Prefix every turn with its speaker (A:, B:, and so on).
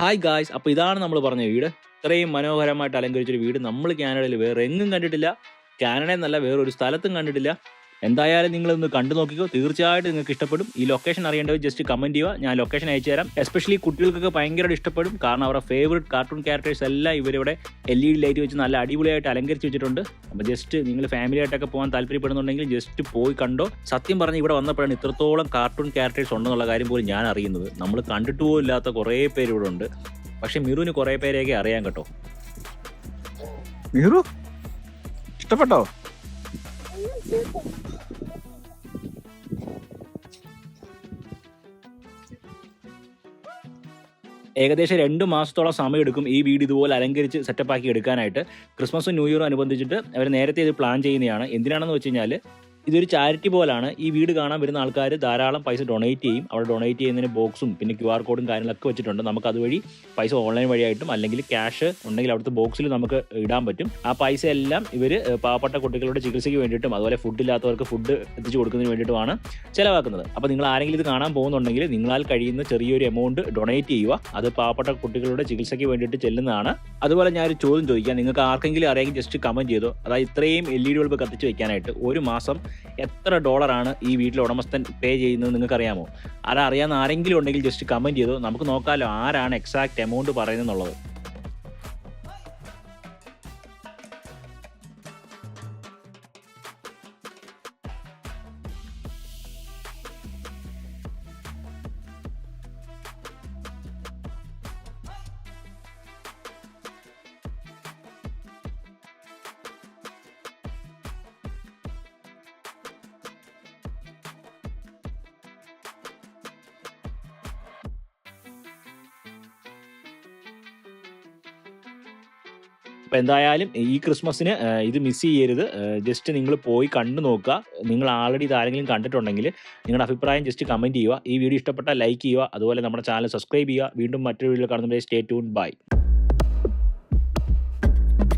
A: Hi guys അപ്പോൾ ഇതാണ് നമ്മൾ പറഞ്ഞ വീട്. ഇത്രയും മനോഹരമായിട്ട് അലങ്കരിച്ചൊരു വീട്. നമ്മൾ കാനഡയിൽ വേറെ എങ്ങും കണ്ടിട്ടില്ല. കാനഡ എന്നല്ല വേറൊരു സ്ഥലത്തും കണ്ടിട്ടില്ല. എന്തായാലും നിങ്ങളൊന്ന് കണ്ടു നോക്കിക്കോ. തീർച്ചയായിട്ടും നിങ്ങൾക്ക് ഇഷ്ടപ്പെടും. ഈ ലൊക്കേഷൻ അറിയേണ്ടത് ജസ്റ്റ് കമന്റ് ചെയ്യുക. ഞാൻ ലൊക്കേഷൻ അയച്ചു തരാം. എസ്പെഷ്യലി കുട്ടികൾക്കൊക്കെ ഭയങ്കരമായിട്ട് ഇഷ്ടപ്പെടും. കാരണം അവരുടെ ഫേവറേറ്റ് കാർട്ടൂൺ ക്യാരക്ടേഴ്സ് എല്ലാം ഇവരിവിടെ എൽ ഇ ഡി ലൈറ്റ് വെച്ച് നല്ല അടിപൊളിയായിട്ട് അലങ്കരിച്ച് വെച്ചിട്ടുണ്ട്. അപ്പോൾ ജസ്റ്റ് നിങ്ങൾ ഫാമിലി ആയിട്ടൊക്കെ പോകാൻ താല്പര്യപ്പെടുന്നുണ്ടെങ്കിൽ ജസ്റ്റ് പോയി കണ്ടോ. സത്യം പറഞ്ഞ് ഇവിടെ വന്നപ്പോഴാണ് ഇത്രത്തോളം കാർട്ടൂൺ ക്യാരക്ടേഴ്സ് ഉണ്ടെന്നുള്ള കാര്യം പോലും ഞാൻ അറിയുന്നത്. നമ്മൾ കണ്ടിട്ട് പോലും ഇല്ലാത്ത കുറേ പേര് ഇവിടെ ഉണ്ട്. പക്ഷേ മിറുവിന് കുറേ പേരെയൊക്കെ അറിയാൻ കേട്ടോ.
B: മിറു? ഇഷ്ടപ്പെട്ടോ?
A: ഏകദേശം രണ്ട് മാസത്തോളം സമയമെടുക്കും ഈ വീട് ഇതുപോലെ അലങ്കരിച്ച് സെറ്റപ്പാക്കി എടുക്കാനായിട്ട്. ക്രിസ്മസും ന്യൂ ഇയറും അനുബന്ധിച്ചിട്ട് അവർ നേരത്തെ ഇത് പ്ലാൻ ചെയ്യുന്നതാണ്. എന്തിനാണെന്ന് വെച്ച് കഴിഞ്ഞാൽ ഇതൊരു ചാരിറ്റി പോലാണ്. ഈ വീട് കാണാൻ വരുന്ന ആൾക്കാർ ധാരാളം പൈസ ഡൊണേറ്റ് ചെയ്യും. അവിടെ ഡൊണേറ്റ് ചെയ്യുന്നതിന് ബോക്സും പിന്നെ ക്യു ആർ കോഡും കാര്യങ്ങളൊക്കെ വെച്ചിട്ടുണ്ട്. നമുക്ക് അതുവഴി പൈസ ഓൺലൈൻ വഴിയായിട്ടും അല്ലെങ്കിൽ ക്യാഷ് ഉണ്ടെങ്കിൽ അവിടുത്തെ ബോക്സിൽ നമുക്ക് ഇടാൻ പറ്റും. ആ പൈസ എല്ലാം ഇവർ പാവപ്പെട്ട കുട്ടികളുടെ ചികിത്സയ്ക്ക് വേണ്ടിയിട്ടും അതുപോലെ ഫുഡ് ഇല്ലാത്തവർക്ക് ഫുഡ് എത്തിച്ചു കൊടുക്കുന്നതിന് വേണ്ടിയിട്ടുമാണ് ചിലവാക്കുന്നത്. അപ്പോൾ നിങ്ങൾ ആരെങ്കിലും ഇത് കാണാൻ പോകുന്നുണ്ടെങ്കിൽ നിങ്ങളാൽ കഴിയുന്ന ചെറിയൊരു എമൗണ്ട് ഡൊണേറ്റ് ചെയ്യുക. അത് പാവപ്പെട്ട കുട്ടികളുടെ ചികിത്സയ്ക്ക് വേണ്ടിയിട്ട് ചെല്ലുന്നതാണ്. അതുപോലെ ഞാനൊരു ചോദ്യം ചോദിക്കാം. നിങ്ങൾക്ക് ആർക്കെങ്കിലും അറിയാമെങ്കിൽ ജസ്റ്റ് കമന്റ് ചെയ്തോ. അതായത് ഇത്രയും എൽ ഇ ഡി ബൾബ് കത്തിച്ച് വെക്കാനായിട്ട് ഒരു മാസം എത്ര ഡോളറാണ് ഈ വീട്ടിലെ ഉടമസ്ഥൻ പേ ചെയ്യുന്നത് നിങ്ങൾക്ക് അറിയാമോ അതറിയാവുന്ന ആരെങ്കിലും ഉണ്ടെങ്കിൽ ജസ്റ്റ് കമന്റ് ചെയ്തോ. നമുക്ക് നോക്കാമല്ലോ ആരാണ് എക്സാക്ട് എമൗണ്ട് പറയുന്നത് അപ്പോൾ എന്തായാലും ഈ ക്രിസ്മസിന് ഇത് മിസ് ചെയ്യരുത്. ജസ്റ്റ് നിങ്ങൾ പോയി കണ്ടു നോക്കുക. നിങ്ങൾ ആൾറെഡി ഇത് ആരെങ്കിലും കണ്ടിട്ടുണ്ടെങ്കിൽ നിങ്ങളുടെ അഭിപ്രായം ജസ്റ്റ് കമന്റ് ചെയ്യുക. ഈ വീഡിയോ ഇഷ്ടപ്പെട്ടാൽ ലൈക്ക് ചെയ്യുക. അതുപോലെ നമ്മുടെ ചാനൽ സബ്സ്ക്രൈബ് ചെയ്യുക. വീണ്ടും മറ്റൊരു വീഡിയോ കാണുന്നവരെ സ്റ്റേ ട്യൂൺ ബൈ